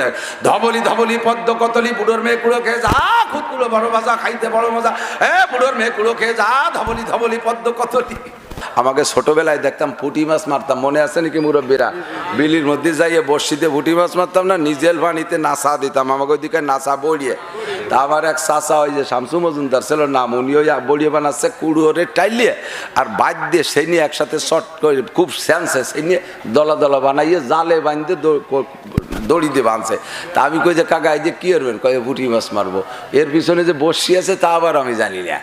দেয়। ধবলি ধবলি পদ্ম কতলি বুড়োর কুড়ো যা খাইতে বুড়োর কুড়ো যা, ধবলি ধবলি পদ্ম আমাকে ছোটবেলায় দেখতাম পুটি মাছ মারতাম, মনে আছে নাকি মুরব্বীরা? বিলির মধ্যে যাইয়ে বর্ষিতে পুঁটি মাছ মারতাম না নিজের পানিতে নাসা দিতাম। আমাকে ওইদিকে নাসা বড়িয়ে। তা আমার এক চাচা ওই যে শামসু মজুমদার ছিল নাম, উনি ওই বড়িয়ে বানাচ্ছে কুড়োরে টাইলিয়ে আর বাদ দিয়ে সেই নিয়ে একসাথে শর্ট করে, খুব স্যান্সে সেই নিয়ে দলা দলা বানাইয়ে জালে বাঁধতে দড়ি দিয়ে বাঁধছে। তা আমি কই যে, কাকা, এই যে কী করবেন? কয়ে পুঁটি মাছ মারবো। এর পিছনে যে বসি আছে, তা আবার আমি জানি না।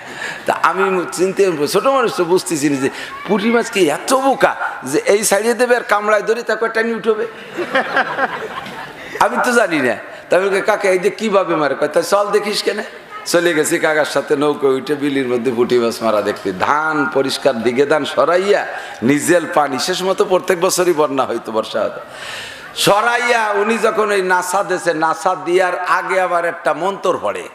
তা আমি চিনতে ছোটো মানুষ তো বুঝতেছি যে, পুঁটি মাছ কি এত বোকা যে এই সাইডে দেবে আর কামড়ায় ধরে তাকে টানি উঠবে আমি তো জানি না। তা আমি কই, কাকা এই যে কীভাবে মারে? কয় তা চল দেখিস কেন? চলে গেছি কাকার সাথে নৌকো উঠে বিলির মধ্যে পুঁটি মাছ মারা দেখতে। ধান পরিষ্কার দিকে ধান সরাইয়া নিজের পানি শেষ মতো প্রত্যেক বছরই বন্যা হইতো বর্ষা হতো সরাইয়া উনি যখন ওই নাসা দেশে নাসা দিয়ার আগে আবার একটা মন্তর পড়ে।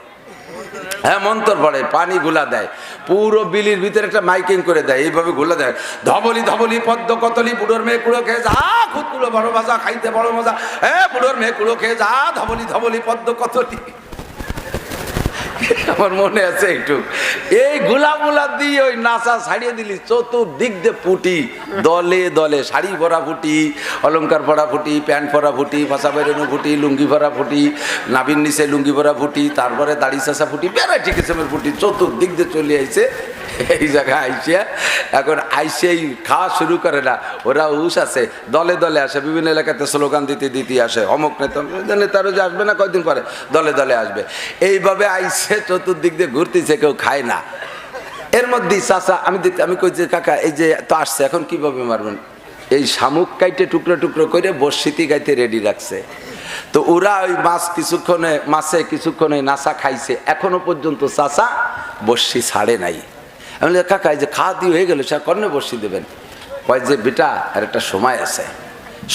হ্যাঁ মন্তর পড়ে, পানি গুলা দেয়। পুরো বিলির ভিতরে একটা মাইকিং করে দেয়, এইভাবে গুলা দেয়। ধবলি ধবলি, পদ্ম কতলি বুড়োর মেয়ে, কুড়ো খেয়ে যা খুদ বড় মজা খাইতে বড় মজা। হ্যাঁ বুড়োর মেয়ে, কুড়ো খেয়ে যা, ধবলি ধবলি, পদ্ম কতলি আমার মনে আছে একটু। এই গুলামুলা দিয়ে ওই নাচা ছাড়িয়ে দিলি, চতুর্দিক দিয়ে ফুটি দলে দলে, শাড়ি ভরা ফুটি অলঙ্কার ভরা ফুটি প্যান্ট ভরা ফুটি ফাঁসা বেরোনো ফুটি লুঙ্গি ভরা ফুটি নাবির নিচে লুঙ্গি ভরা ফুটি তারপরে দাড়ি চাষা ফুটি ভ্যারাইটি কিসমের ফুটি চতুর্দিক দিয়ে চলে আইছে এই জায়গায় আইসে এখন আইসেই খাওয়া শুরু করে না। ওরা উস আছে, দলে দলে আসে, বিভিন্ন এলাকাতে স্লোগান দিতে দিতে আসে, অমুক নেতা নেতারও যে আসবে না, কয়দিন পরে দলে দলে আসবে। এইভাবে আইসে চতুর্দিক দিয়ে ঘুরতেছে, কেউ খায় না। এর মধ্যেই চাচা, আমি দেখতে আমি কই যে কাকা, এই যে তো আসছে, এখন কীভাবে মারবেন? এই শামুক কাইটে টুকরো টুকরো করে বর্ষিতি গাইতে রেডি রাখছে। তো ওরা ওই মাছ কিছুক্ষণে, মাছে কিছুক্ষণে নাসা খাইছে। এখনও পর্যন্ত চাচা বর্ষি ছাড়ে নাই। আমি কাকা, এই যে খাওয়া দিয়ে হয়ে গেল সে কর্ণে বসিয়ে দেবেন। কয়, যে বেটা, আর একটা সময় আছে।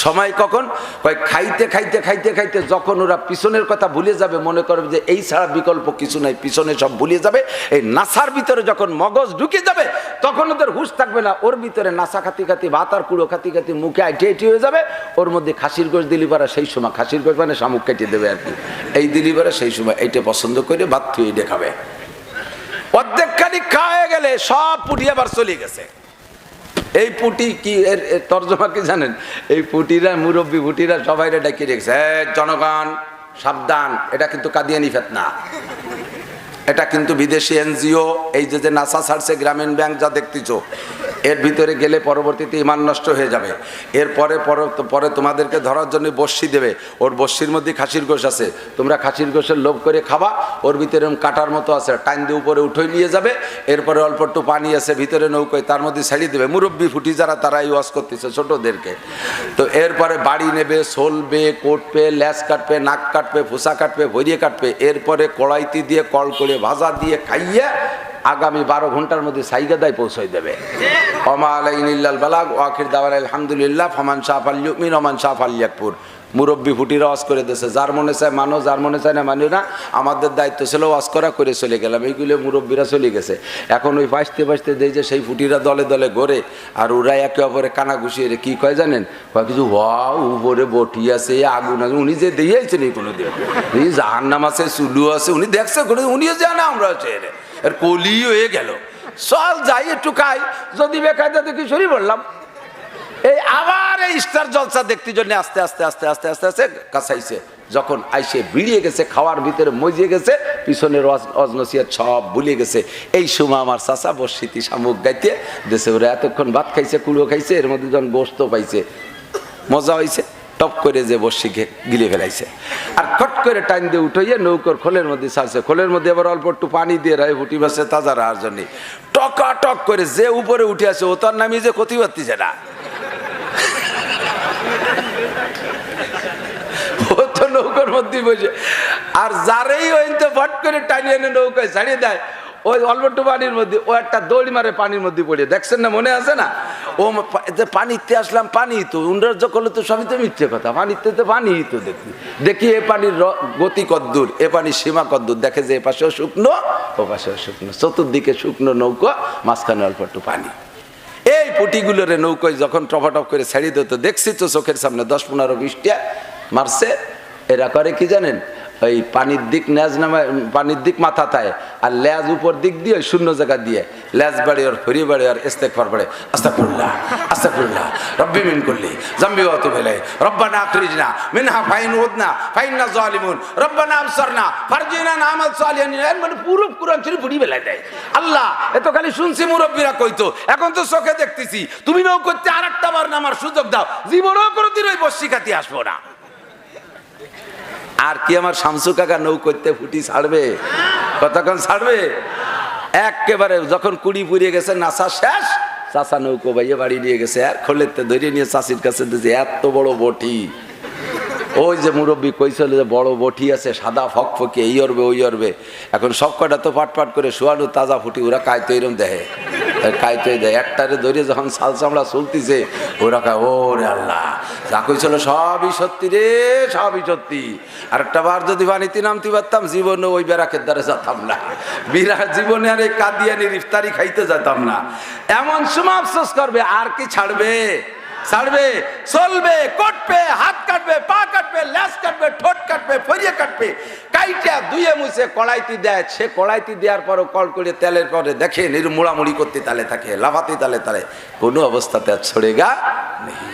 সময় কখন? কয়, খাইতে খাইতে খাইতে খাইতে যখন ওরা পিছনের কথা ভুলে যাবে, মনে করবে যে এই ছাড়া বিকল্প কিছু নাই, পিছনে সব ভুলে যাবে। এই নাসার ভিতরে যখন মগজ ঢুকে যাবে, তখন ওদের হুশ থাকবে না, ওর ভিতরে নাসা খাতি খাতি, ভাত আর কুড়ো খাতি খাতি মুখে আইটি আইটি হয়ে যাবে। ওর মধ্যে খাসির গোশ দিলি পারা সেই সময়। খাসির গোশ মানে শামুক কেটে দেবে আর কি। এই দিলি পারা সেই সময়। এইটা পছন্দ করে ভাত থুয়ে দেখাবে অর্ধেক গেলে সব পুটি আবার চলে গেছে। এই পুটি কি এর তর্জমা কি জানেন? এই পুটিরা মুরব্বী পুটিরা সবাই ডাকিয়ে রেখেছে "এ, জনগণ সাবধান এটা কিন্তু কাদিয়ানি ফেতনা। এটা কিন্তু বিদেশি এনজিও এই যে যে নাসা ছাড়ছে গ্রামীণ ব্যাংক যা দেখতেছো এর ভিতরে গেলে পরবর্তীতে ইমান নষ্ট হয়ে যাবে। এরপরে পরে তোমাদেরকে ধরার জন্য বর্ষি দেবে। ওর বর্ষির মধ্যে খাসির গোশ আছে। তোমরা খাসির গোশের লোভ করে খাবা। ওর ভিতরে কাটার মতো আছে। টাইম দিয়ে উপরে উঠে নিয়ে যাবে। এরপরে অল্প একটু পানি আছে, ভিতরে নৌকোয় তার মধ্যে ছেড়ে দেবে। মুরব্বী ফুটি যারা তারা ওয়াশ করতেছে ছোটদেরকে। তো এরপরে বাড়ি নেবে, সলবে, কোটবে, ল্যাস কাটবে, নাক কাটবে, ফুসা কাটবে, ভরিয়ে কাটবে। এরপরে কড়াইতি দিয়ে কল করে ভাজা দিয়ে খাইয়ে আগামী বারো ঘণ্টার মধ্যে সাইগাদায় পৌঁছাই দেবে। অমা আলাইনিল্লাল বালাগ ওয়াকির দাওয়ার আলহামদুলিল্লাহ ফমান শাহ আলিউমিন ওমান শাহ আলিয়াকপুর মুরব্বী ফুটিরা ওয়াজ করে দিয়েছে। যার মনে চায় মানো, যার মনে চায় না মানি না, আমাদের দায়িত্ব ছিল ওয়াজ করা, করে চলে গেলাম। এইগুলো মুরব্বীরা চলে গেছে। এখন ওই বাঁচতে বাঁচতে দেয় যে সেই ফুটিরা দলে দলে গড়ে, আর ওরা একে অপরে কানা ঘুষিয়ে কি কয় জানেন? কয় কিছু, ওয়াও, উপরে বটি আছে, আগুন আছে। উনি যে দিয়েছেন এই কোনো দিন এই জাহার নাম আছে, চুলু আছে, উনি দেখছে কোনো উনিও জানে আমরা আছে এর। কলি হয়ে গেল। চল যাই, একটু খাই। যদি বেকায়দা দেখি সরি বললাম। এই আবার এই স্টার জলসা দেখতে জন্য আস্তে আস্তে আস্তে আস্তে আস্তে আস্তে কাছাইছে যখন আইসে বিড়িয়ে গেছে, খাওয়ার ভিতরে মজিয়ে গেছে, পিছনের অজ- অজনসিয়া সব ভুলে গেছে। এই সময় আমার চাচা বর্ষিতি শামুক গাইতে, দেশে ওরা এতক্ষণ ভাত খাইছে, কুড়ো খাইছে, এর মধ্যে যখন গোস্ত পাইছে, মজা হয়েছে টপ করে যে ঘে- গিলে ফেলাইছে। আর খট করে টাইম দিয়ে উঠাইয়ে নৌকর খোলের মধ্যে ছাড়ছে। খোলের মধ্যে আবার অল্প একটু পানি দিয়ে রায় ফুটি বাসে তাজা রাহার জন্য। টকা, টক করে যে উপরে উঠে আছে, ও তার নামই যে ক্ষতি পারতেছে না ও তো নৌকার মধ্যে বসে। আর যারেই ওই তো ফট করে টানিয়ে এনে নৌকায় ছাড়িয়ে দেয়, ওই অল্প একটু পানির মধ্যে, ও একটা দৌড়ি মারে পানির মধ্যে পড়ে। দেখছেন না, মনে আছে না? ও পানিতে আসলাম পানি তো উন্ডার্য করলে তো সবই তো মিথ্যে কথা। পানিতে তো পানি তো দেখি। দেখি এ পানির গতি কদ্দূর, এ পানির সীমা কদ্দূর। দেখে যে এ পাশেও শুকনো, ও পাশেও শুকনো। চতুর্দিকে শুকনো নৌকো, মাঝখানে অল্প একটু পানি। এই পুটিগুলোরে নৌকোয় যখন টপাটপ করে ছেড়ে দিত, দেখছি তো চোখের সামনে দশ পনেরো বিশটা মারছে। এরা করে কি জানেন? ওই পানির দিক ন্যাজ নামে, পানির দিক মাথা থায় আর ল্যাজ উপর দিক দিয়ে ওই শূন্য জায়গা দিয়ে, ল্যাজ বাড়ি আর ফরি বাড়ি আর ইস্তেক ফার পড়ে আস্তাকুল্লাহ আস্তাকুল্লাহ রব্বি মিন করলি জাম্বি অত ভেলে রব্বানা আখরিজনা মিনহা ফাইন উদনা, ফাইন্না জালিমুন রব্বানা আবসারনা, ফারজিনা নামাল সালিহান, এর মানে পুরো কোরআন শরীফ পড়ি বেলায় দেয়। আল্লাহ, এত খালি শুনছি মুরব্বীরা কইতো, এখন তো চোখে দেখতেছি তুমি নৌ করতে আর একটা বার নামার সুযোগ দাও, জীবনও কোনোদিন ওই বসি খাতি আসব না। আর কি আমার শামসু কাকা নৌ করতে ফুটি ছাড়বে? কতক্ষণ ছাড়বে? একেবারে যখন কুড়ি পুড়িয়ে গেছে নাসা শেষ। চাষা নৌকো বাইয়ে বাড়ি নিয়ে গেছে। আর খোলেতে ধরে নিয়ে চাষির কাছে দিয়েছে, এত বড় বটি। ওই যে মুরব্বী কইছিল যে, বড় বটি আছে, সাদা ফক ফকফকে, এই অরবে, ওই অরবে। এখন সব কটা তো পাট পাট করে শোয়ানো, তাজা ফুটি ওরা কায়তো এরম দেয় কায়তো দেয়। একটারে ধরে যখন সাল চামড়া চলতিছে, ওরা কায় ও রে আল্লাহ, যা কইছিল সবই সত্যি রে, সবই সত্যি। আর একটা বার যদি বানিতে নামতে পারতাম, জীবনে ওই বেড়াকের দ্বারা যেতাম না। বিরা জীবনে আর এই কাদিয়ানির ইফতারি খাইতে যেতাম না। এমন সময় আফসোস করবে, আর কি ছাড়বে? ছাড়বে? চলবে, কটবে, হাত কাটবে, পা কাটবে ল্যাস কাটবে ঠোঁট কাটবে ফরিয়ে কাটবে কাইটা কড়াইতে কড়াইতি দেয়, সে কড়াইতি দেওয়ার পরও কল করে তেলের পরে দেখে নির্মুড়ামুড়ি করতে তালে থাকে, লাফাতে তালে তালে, কোনো অবস্থাতে আর ছড়ে গা নেই।